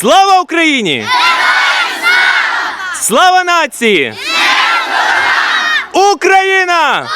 Слава Україні! Слава нації! Україна!